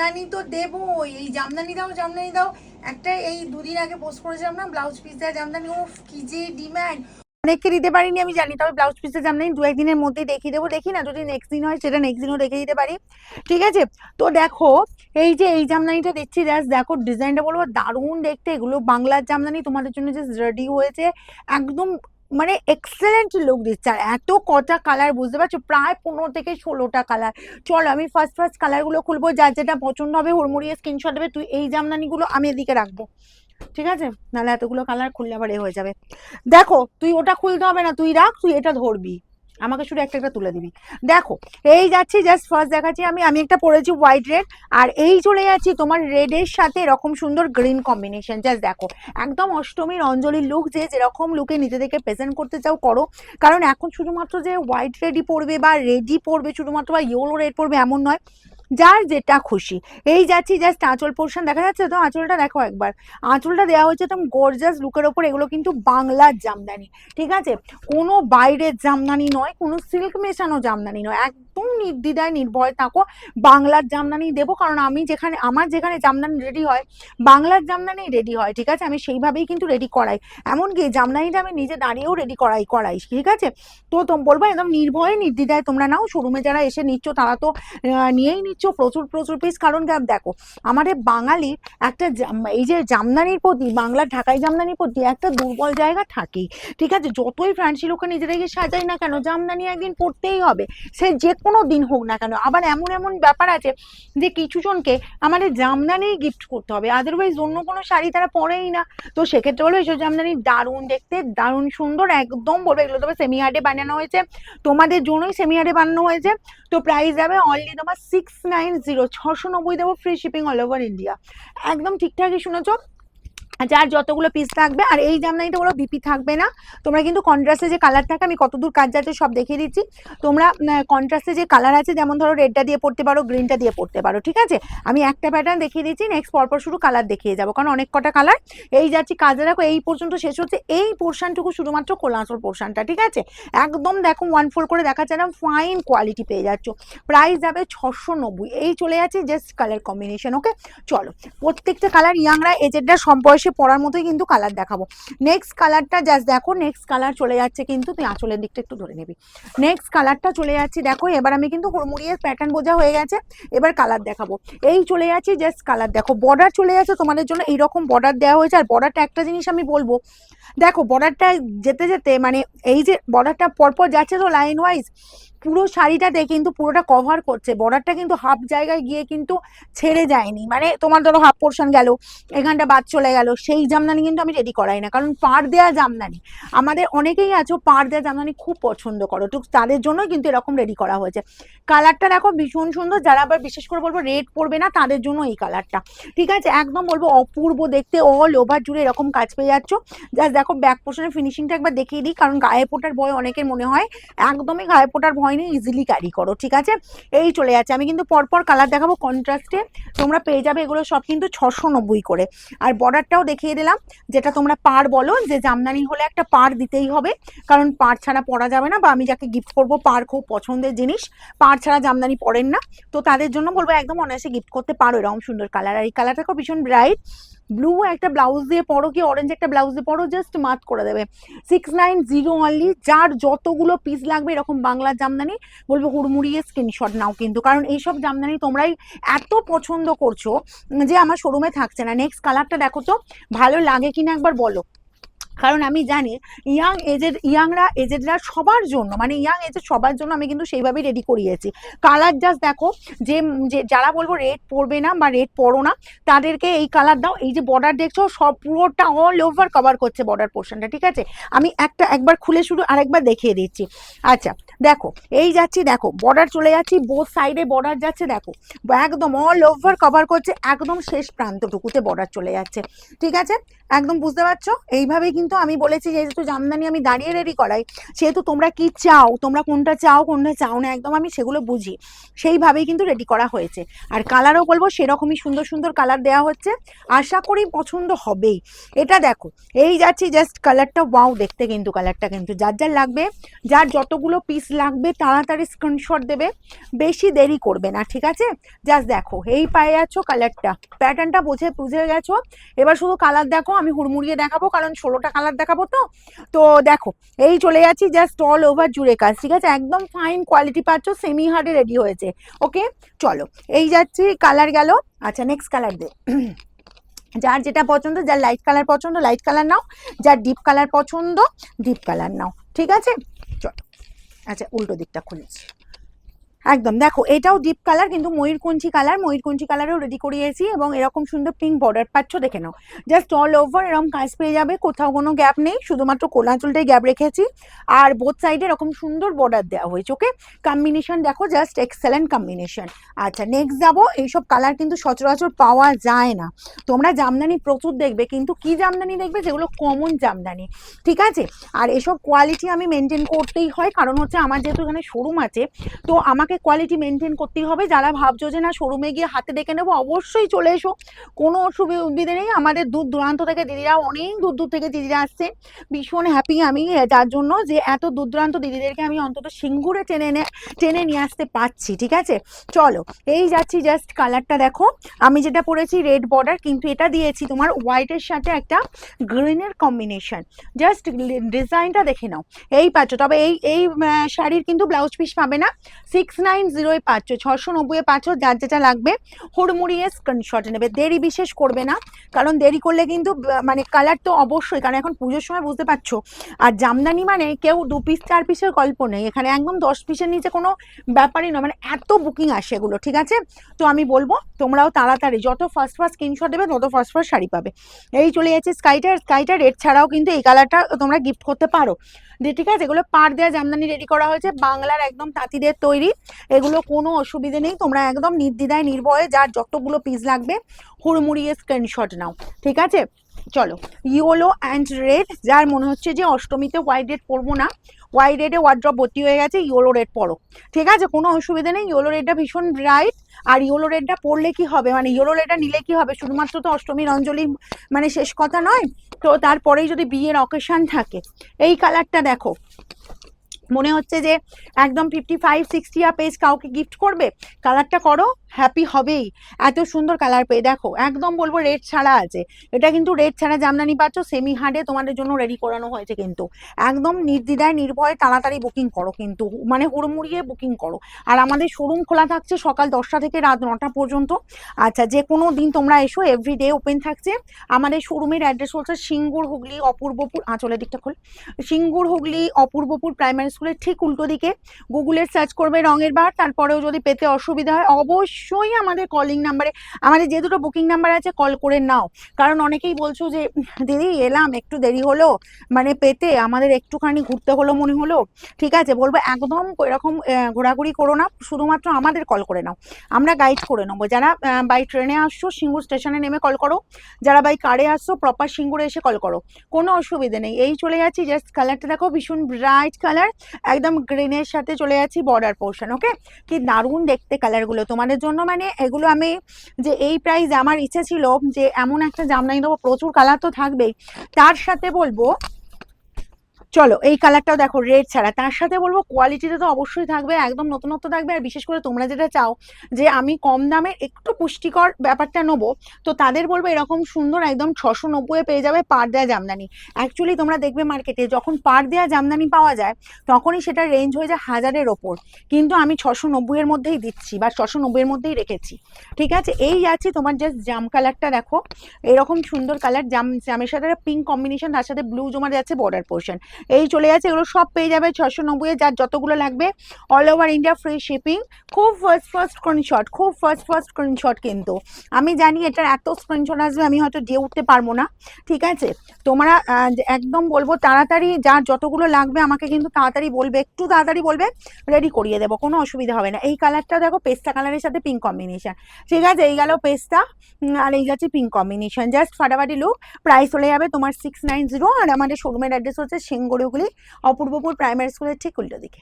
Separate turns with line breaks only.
জামদানি তো দেবো এই জামদানি দাও জামদানি দাও। একটা এই দুদিন আগে পোস্ট করেছিলাম না ব্লাউজ পিস দেওয়া জামদানি ও কি যে ডিমান্ড অনেককে দিতে পারিনি আমি, জানি, তবে ব্লাউজ পিসের জামদানি দু একদিনের মধ্যেই দেখিয়ে দেবো। দেখি না, যদি নেক্সট দিন হয়, সেটা নেক্সট দিনও দেখে দিতে পারি। ঠিক আছে? তো দেখো, এই যে এই জামদানিটা দেখছি জাস্ট দেখো ডিজাইনটা বলব, দারুণ দেখতে। এগুলো বাংলার জামদানি, তোমাদের জন্য জাস্ট রেডি হয়েছে। একদম মানে এক্সেলেন্ট লুক দিচ্ছে। আর এত কটা কালার বুঝতে পারছ? প্রায় পনেরো থেকে ষোলোটা কালার চলো, আমি ফার্স্ট ফার্স্ট কালারগুলো খুলবো, যার যেটা পছন্দ হবে, হুড়মুড়িয়ে স্ক্রিনশট দেবে, তুই এই জামদানিগুলো আমি এদিকে রাখব। ঠিক আছে? নাহলে এতগুলো কালার খুললে আবার এ হয়ে যাবে। দেখো, তুই ওটা খুলতে হবে না, তুই রাখ, তুই এটা ধরবি। আমাকে শুধু একটা একটা তুলে দিবি। দেখো, এই যাচ্ছি জাস্ট ফার্স্ট দেখাচ্ছি আমি আমি একটা পরেছি হোয়াইট রেড আর এই চলে যাচ্ছি তোমার রেডের সাথে এরকম সুন্দর গ্রিন কম্বিনেশন জাস্ট দেখো, একদম অষ্টমীর অঞ্জলির লুক যে যেরকম লুকে নিজেদেরকে প্রেজেন্ট করতে চাও করো। কারণ এখন শুধুমাত্র যে হোয়াইট রেডি পরবে বা রেডি পরবে, শুধুমাত্র বা ইয়েলো রেড পরবে এমন নয়। যার যেটা খুশি। এই যাচ্ছি জাস্ট আঁচল পোর্শন দেখা যাচ্ছে তো? আঁচলটা দেখো একবার। আঁচলটা দেওয়া হয়েছে একদম গর্জাস লুকের ওপর। এগুলো কিন্তু বাংলার জামদানি, ঠিক আছে? কোনো বাইরের জামদানি নয়, কোনো সিল্ক মেশানো জামদানি নয় একদম নির্দ্বিধায় নির্ভয় থাকো। বাংলার জামদানি দেবো, কারণ আমি যেখানে, আমার যেখানে জামদানি রেডি হয়, বাংলার জামদানি রেডি হয়, ঠিক আছে? আমি সেইভাবেই কিন্তু রেডি করাই। এমনকি জামদানিটা আমি নিজে দাঁড়িয়েও রেডি করাই করাই, ঠিক আছে? তো তোম বলব একদম নির্ভয়ে, নির্দ্বিধায় তোমরা নাও। শোরুমে যারা এসে নিচ্ছ, তারা তো নিয়েই নিচ্ছ। প্রচুর প্রচুর পিস কারণ দেখো, আমাদের বাঙালির একটা এই যে জামদানির প্রতি, বাংলার ঢাকাই জামদানির প্রতি একটা দুর্বল জায়গা থাকেই, ঠিক আছে? যতই ফ্যান্সি লোকে নিজেদেরকে সাজাই না কেন, জামদানি একদিন পরতেই হবে। সে যে কোনো দিন হোক না কেন, আবার এমন এমন ব্যাপার আছে যে কিছু জনকে আমাদের জামদানি গিফট করতে হবে আদারওয়াইজ অন্য কোনো শাড়ি তারা পরেই না। তো সেক্ষেত্রে বলব এইসব জামদানি দারুণ দেখতে, দারুণ সুন্দর, একদম বলব এগুলো তবে সেমি হার্ডে বানানো হয়েছে, তোমাদের জন্যই সেমি হার্ডে বানানো হয়েছে। তো প্রাইস যাবে অনলি তোমার সিক্স নাইন জিরো ছশো নব্বই দেবো free shipping all over India একদম ঠিকঠাকই শুনেছো যার যতগুলো পিস থাকবে, আর এই জামদানিটা ওগুলো বিপি থাকবে না। তোমরা কিন্তু কন্ট্রাস্টে যে কালার থাকে, আমি কতদূর কাজ যাচ্ছে সব দেখিয়ে দিচ্ছি। তোমরা কন্ট্রাস্টে যে কালার আছে, যেমন ধরো রেডটা দিয়ে পড়তে পারো গ্রিনটা দিয়ে পড়তে পারো, ঠিক আছে? আমি একটা প্যাটার্ন দেখিয়ে দিচ্ছি নেক্সট পরপর শুধু কালার দেখিয়ে যাব, কারণ অনেক কটা কালার এই যাচ্ছি কাজে রাখো এই পর্যন্ত শেষ হচ্ছে, এই পোর্শনটুকু শুধুমাত্র কোলাঁচল পোর্শনটা ঠিক আছে? একদম দেখো ওয়ান ফোর করে দেখাচ্ছে না ফাইন কোয়ালিটি পেয়ে যাচ্ছ। প্রাইস যাবে ছশো নব্বই, এই চলে যাচ্ছে জাস্ট কালার কম্বিনেশন ওকে চলো, প্রত্যেকটা কালার ইয়াংরা সব বয়সে পরার মতোই কিন্তু কালার দেখাবো। নেক্সট কালারটা জাস্ট দেখো নেক্সট কালার চলে যাচ্ছে কিন্তু তুই আঁচলের দিকটা একটু ধরে নিবি। নেক্সট কালারটা চলে যাচ্ছে, দেখো এবার আমি কিন্তু হুড়মুড়িয়ে প্যাটার্ন বোঝা হয়ে গেছে, এবার কালার দেখাবো। এই চলে যাচ্ছে জাস্ট কালার দেখো বর্ডার চলে যাচ্ছে তোমাদের জন্য এইরকম বর্ডার দেওয়া হয়েছে, আর বর্ডারটা একটা জিনিস আমি বলব, দেখো বর্ডারটা যেতে যেতে মানে এই যে বর্ডারটা পরপর যাচ্ছে তো লাইন ওয়াইজ পুরো শাড়িটাতে কিন্তু পুরোটা কভার করছে। বর্ডারটা কিন্তু হাফ জায়গায় গিয়ে কিন্তু ছেড়ে যায়নি। মানে তোমার ধরো হাফ পোর্শন গেল, এখানটা বাদ চলে গেল, সেই জামদানি কিন্তু আমি রেডি করাই না। কারণ পাড় দেওয়া জামদানি, আমাদের অনেকেই আছো পাড় দেওয়া জামদানি খুব পছন্দ করো। তো তাদের জন্যই কিন্তু এরকম রেডি করা হয়েছে। কালারটা দেখো ভীষণ সুন্দর, যারা আবার বিশেষ করে বলব রেড পড়বে না, তাদের জন্য এই কালারটা ঠিক আছে? একদম বলব অপূর্ব দেখতে অল ওভার জুড়ে এরকম কাজ পেয়ে যাচ্ছ। জাস্ট দেখো ব্যাক পোর্শনের ফিনিশিংটা একবার দেখিয়ে দিই, কারণ গায়ে পোটার ভয় অনেকের মনে হয়, একদমই গায়ে পোটার ভয় নেই ইজিলি ক্যারি করো, ঠিক আছে? এই চলে যাচ্ছে। আমি কিন্তু পরপর কালার দেখাবো কন্ট্রাস্টে তোমরা পেয়ে যাবে এগুলো সব কিন্তু ছশো নব্বই করে। আর বর্ডারটাও দেখিয়ে দিলাম, যেটা তোমরা পার বলো, যে জামদানি হলে একটা পার দিতেই হবে। কারণ পার ছাড়া পরা যাবে না, বা আমি যাকে গিফট করব, পার খুব পছন্দের জিনিস। পার ছাড়া জামদানি পরেন না। তো তাদের জন্য বলব, একদম অনায়াসে গিফট করতে পারো এরকম সুন্দর কালার আর এই কালারটা খুব ভীষণ ব্রাইট ব্লু একটা ব্লাউজ দিয়ে পরো কি অরেঞ্জ একটা ব্লাউজ দিয়ে পরো জাস্ট মাত করে দেবে। সিক্স নাইন জিরো অনলি যার যতগুলো পিস লাগবে, এরকম বাংলার জামদানি, বলব হুড়মুড়িয়ে স্ক্রিনশট নাও কিন্তু। কারণ এইসব জামদানি তোমরাই এত পছন্দ করছ যে আমার শোরুমে থাকছে না। নেক্সট কালারটা দেখো তো, ভালো লাগে কিনা একবার বলো। কারণ আমি জানি ইয়াং এজেড ইয়াংরা এজেডরা সবার জন্য মানে ইয়াং এজেড সবার জন্য আমি কিন্তু সেইভাবেই রেডি করিয়েছি। কালার জাস্ট দেখো, যে যে, যারা বলব রেড পরবে না বা রেড পরো না, তাদেরকে এই কালার দাও। এই যে বর্ডার দেখছ, সব পুরোটা অল ওভার কভার করছে বর্ডার পোর্শনটা ঠিক আছে? আমি একটা, একবার খুলে শুরু আরেকবার দেখিয়ে দিচ্ছি। আচ্ছা দেখো, এই যাচ্ছি, দেখো বর্ডার চলে যাচ্ছি বোথ সাইডে বর্ডার যাচ্ছে, দেখো, একদম অল ওভার কভার করছে, একদম শেষ প্রান্তটুকুতে বর্ডার চলে যাচ্ছে, ঠিক আছে? একদম বুঝতে পারছ? এইভাবে কিন্তু কিন্তু আমি বলেছি যেহেতু জামদানি আমি দাঁড়িয়ে রেডি করাই, সেহেতু তোমরা কি চাও, তোমরা কোনটা চাও কোনটা চাও না, একদম আমি সেগুলো বুঝি। সেইভাবেই কিন্তু রেডি করা হয়েছে। আর কালারও বলব সেরকমই সুন্দর সুন্দর কালার দেওয়া হচ্ছে। আশা করি পছন্দ হবেই। এটা দেখো, এই যাচ্ছি জাস্ট কালারটা ওয়াও দেখতে কিন্তু কালারটা কিন্তু। যার যার লাগবে, যার যতগুলো পিস লাগবে, তাড়াতাড়ি স্ক্রিনশট দেবে। বেশি দেরি করবে না, ঠিক আছে? জাস্ট দেখো, এই পায়ে যাচ্ছ কালারটা প্যাটার্নটা বুঝে বুঝে গেছো? এবার শুধু কালার দেখো, আমি হুড়মুড়িয়ে দেখাবো, কারণ ষোলোটা কালার দেখাবো তো? তো দেখো, এই চলে যাচ্ছি জাস্ট অল ওভার জুড়ে কাজ ঠিক আছে? একদম ফাইন কোয়ালিটি পাচ্ছ সেমি হার্ডে রেডি হয়েছে ওকে চলো, এই যাচ্ছি কালার গেল। আচ্ছা নেক্সট কালার দে। যার যেটা পছন্দ, যার লাইট কালার পছন্দ লাইট কালার নাও, যার ডিপ কালার পছন্দ ডিপ কালার নাও, ঠিক আছে? চলো আচ্ছা উল্টো দিকটা খুলেছি। একদম। দেখো, এটাও ডিপ কালার কিন্তু ময়ূরকঞ্চি কালার ময়ূরকঞ্চি কালারেও রেডি করিয়েছি এবং এরকম সুন্দর পিঙ্ক বর্ডার পাচ্ছ, দেখে নাও। জাস্ট অল ওভার এরকম কাজ পেয়ে যাবে, কোথাও কোনো গ্যাপ নেই, শুধুমাত্র কোলাঞ্চলটাই গ্যাপ রেখেছি। আর বোথ সাইডে এরকম সুন্দর বর্ডার দেওয়া হয়েছে ওকে কম্বিনেশন দেখো জাস্ট এক্সেলেন্ট কম্বিনেশন আচ্ছা নেক্সট যাব, এইসব কালার কিন্তু সচরাচর পাওয়া যায় না। তোমরা জামদানি প্রচুর দেখবে, কিন্তু কি জামদানি দেখবে? যেগুলো কমন জামদানি, ঠিক আছে? আর এসব কোয়ালিটি আমি মেনটেন করতেই হয়, কারণ হচ্ছে আমার যেহেতু এখানে শোরুম আছে, তো আমাকে কোয়ালিটি মেনটেন করতেই হবে। যারা ভাবছ যে, না শোরুমে গিয়ে হাতে দেখে নেব, অবশ্যই চলে এসো। কোনো অসুবিধে নেই। আমাদের দূর দূরান্ত থেকে দিদিরা, অনেক দূর দূর থেকে দিদিরা আসছে। ভীষণ হ্যাপি আমি যার জন্য যে, এত দূর দূরান্ত দিদিদেরকে আমি অন্তত সিঙ্গুরে টেনে এনে টেনে নিয়ে আসতে পারছি, ঠিক আছে? চলো, এই যাচ্ছি জাস্ট কালারটা দেখো। আমি যেটা পরেছি রেড বর্ডার কিন্তু এটা দিয়েছি তোমার হোয়াইটের সাথে একটা গ্রিনের কম্বিনেশন জাস্ট ডিজাইনটা দেখে নাও। এই পাচ্ছ, তবে এই এই শাড়ির কিন্তু ব্লাউজ পিস পাবে না। সিক্স নাইন জিরোয় পাচ্ছ ছশো নব্বই পাচ্ছ যার যেটা লাগবে, হুড়মুড়িয়ে স্ক্রিনশট নেবে। দেরি বিশেষ করবে না, কারণ দেরি করলে কিন্তু মানে কালার তো অবশ্যই, কারণ এখন পুজোর সময় বুঝতে পারছ। আর জামদানি মানে কেউ দু পিস চার পিসের গল্প নেই, এখানে একদম দশ পিসের নিচে কোনো ব্যাপারই নয় মানে এত বুকিং আসে এগুলো, ঠিক আছে? তো আমি বলব, তোমরাও তাড়াতাড়ি, যত ফার্স্ট ফার্স্ট স্ক্রিনশট দেবে, তত ফার্স্ট ফার্স্ট শাড়ি পাবে। এই চলে যাচ্ছে স্কাইটার স্কাইটার রেড ছাড়াও কিন্তু এই কালারটা তোমরা গিফট করতে পারো। দিয়ে ঠিক আছে, এগুলো পাড় দেওয়া জামদানি রেডি করা হয়েছে, বাংলার একদম তাঁতিদের তৈরি। এগুলো কোনো অসুবিধে নেই, তোমরা একদম নির্দ্বিধায়, নির্ভয়ে যার যতগুলো পিস লাগবে, হুড়মুড়িয়ে স্ক্রিনশট নাও, ঠিক আছে? চলো ইয়েলো অ্যান্ড রেড যার মনে হচ্ছে যে অষ্টমীতে হোয়াইট রেড পরবো না। হোয়াইট রেডে ওয়ার্ড্রপ ভর্তি হয়ে গেছে ইয়েলো রেড পরো। ঠিক আছে, কোনো অসুবিধা নেই ইয়েলো রেডটা ভীষণ ব্রাইট আর ইয়েলো রেডটা পরলে কি হবে? মানে ইয়েলো রেডটা নিলে কি হবে? শুধুমাত্র তো অষ্টমীর অঞ্জলি মানে শেষ কথা নয়, তো তারপরেই যদি বিয়ের অকেশান থাকে, এই কালারটা দেখো। মনে হচ্ছে যে একদম ফিফটি ফাইভ সিক্সটি আ পেজ কাউকে গিফট করবে? কালারটা করো হ্যাপি হবেই। এত সুন্দর কালার পেয়ে, দেখো, একদম বলব রেড ছাড়া আছে। এটা কিন্তু রেড ছাড়া জামদানি পাচ্ছ সেমি হার্ডে তোমাদের জন্য রেডি করানো হয়েছে কিন্তু। একদম নির্দ্বিধায়, নির্ভয়ে তাড়াতাড়ি বুকিং করো কিন্তু মানে হুড়মুড়িয়ে বুকিং করো। আর আমাদের শোরুম খোলা থাকছে সকাল দশটা থেকে রাত নটা পর্যন্ত। আচ্ছা যে কোনো দিন তোমরা এসো এভরিডে ওপেন থাকছে। আমাদের শোরুমের অ্যাড্রেস হচ্ছে সিঙ্গুর হুগলি, অপূর্বপুর আঁচলের দিকটা খোল। সিঙ্গুর হুগলি, অপূর্বপুর প্রাইমারি স্কুলের ঠিক উল্টো দিকে। গুগলের সার্চ করবে রঙের বার, তারপরেও যদি পেতে অসুবিধা হয়, অবশ্যই আমাদের কলিং নাম্বারে আমাদের যে দুটো বুকিং নাম্বার আছে কল করে নাও। কারণ অনেকেই বলছো যে, দিদি, এলাম, একটু দেরি হলো মানে পেতে, আমাদের একটুখানি ঘুরতে হলো মনে হলো। ঠিক আছে, বলব একদম এরকম ঘোরাঘুরি করো না, শুধুমাত্র আমাদের কল করে নাও। আমরা গাইড করে নেব। যারা বাই ট্রেনে আসছো, সিঙ্গুর স্টেশনে নেমে কল করো। যারা বাই কারে আসছো প্রপার সিঙ্গুরে এসে কল করো। কোনো অসুবিধে নেই। এই চলে যাচ্ছি জাস্ট কালারটা দেখো, ভীষণ ব্রাইট কালার একদম গ্রিনের সাথে চলে যাচ্ছি বর্ডার পোর্শন ওকে কি দারুণ দেখতে কালারগুলো তোমাদের জন্য মানে এগুলো আমি যে এই প্রাইস আমার ইচ্ছে ছিল যে এমন একটা জামদানি দেবো, প্রচুর কালার তো থাকবেই। তার সাথে বলব চলো, এই কালারটাও দেখো রেড ছাড়া। তার সাথে বলব কোয়ালিটিতে তো অবশ্যই থাকবে, একদম নতুনত্ব থাকবে। আর বিশেষ করে তোমরা যেটা চাও যে আমি কম দামে একটু পুষ্টিকর ব্যাপারটা নেব, তো তাদের বলব এরকম সুন্দর একদম ছশো নব্বই পেয়ে যাবে পার দেওয়া জামদানি। অ্যাকচুয়ালি তোমরা দেখবে মার্কেটে যখন পার দেওয়া জামদানি পাওয়া যায়, তখনই সেটা রেঞ্জ হয়ে যায় হাজারের ওপর। কিন্তু আমি ছশো নব্বইয়ের মধ্যেই দিচ্ছি বা ছশো নব্বইয়ের মধ্যেই রেখেছি। ঠিক আছে? এই যাচ্ছি তোমার জাস্ট জাম কালারটা দেখো। এরকম সুন্দর কালার জাম, জামের সাথে পিঙ্ক কম্বিনেশন তার সাথে ব্লু জমা যাচ্ছে বর্ডার পোর্শন এই চলে যাচ্ছে, এগুলো সব পেয়ে যাবে ছশো নব্বই যার যতগুলো লাগবে all over India free shipping খুব ফার্স্ট ফার্স্ট স্ক্রিনশট খুব ফার্স্ট ফার্স্ট স্ক্রিনশট কিন্তু। আমি জানি এটার এত স্ক্রিনশট আসবে, আমি হয়তো দিয়ে উঠতে পারব না, ঠিক আছে? তোমরা একদম বলব তাড়াতাড়ি, যার যতগুলো লাগবে, আমাকে কিন্তু তাড়াতাড়ি বলবে, একটু তাড়াতাড়ি বলবে রেডি করিয়ে দেবো, কোনো অসুবিধা হবে না। এই কালারটা দেখো, পেস্তা কালারের সাথে পিঙ্ক কম্বিনেশন ঠিক আছে, এই গেল পেস্তা আর এই যাচ্ছে পিঙ্ক কম্বিনেশন জাস্ট ফাটাফাটি লুক প্রাইস হলে যাবে তোমার সিক্স নাইন জিরো আর আমাদের শোরুমের অ্যাড্রেস হচ্ছে সিঙ্গুড়িগুলি অপূর্বপুর প্রাইমারি স্কুলের ঠিক উল্টো দিকে।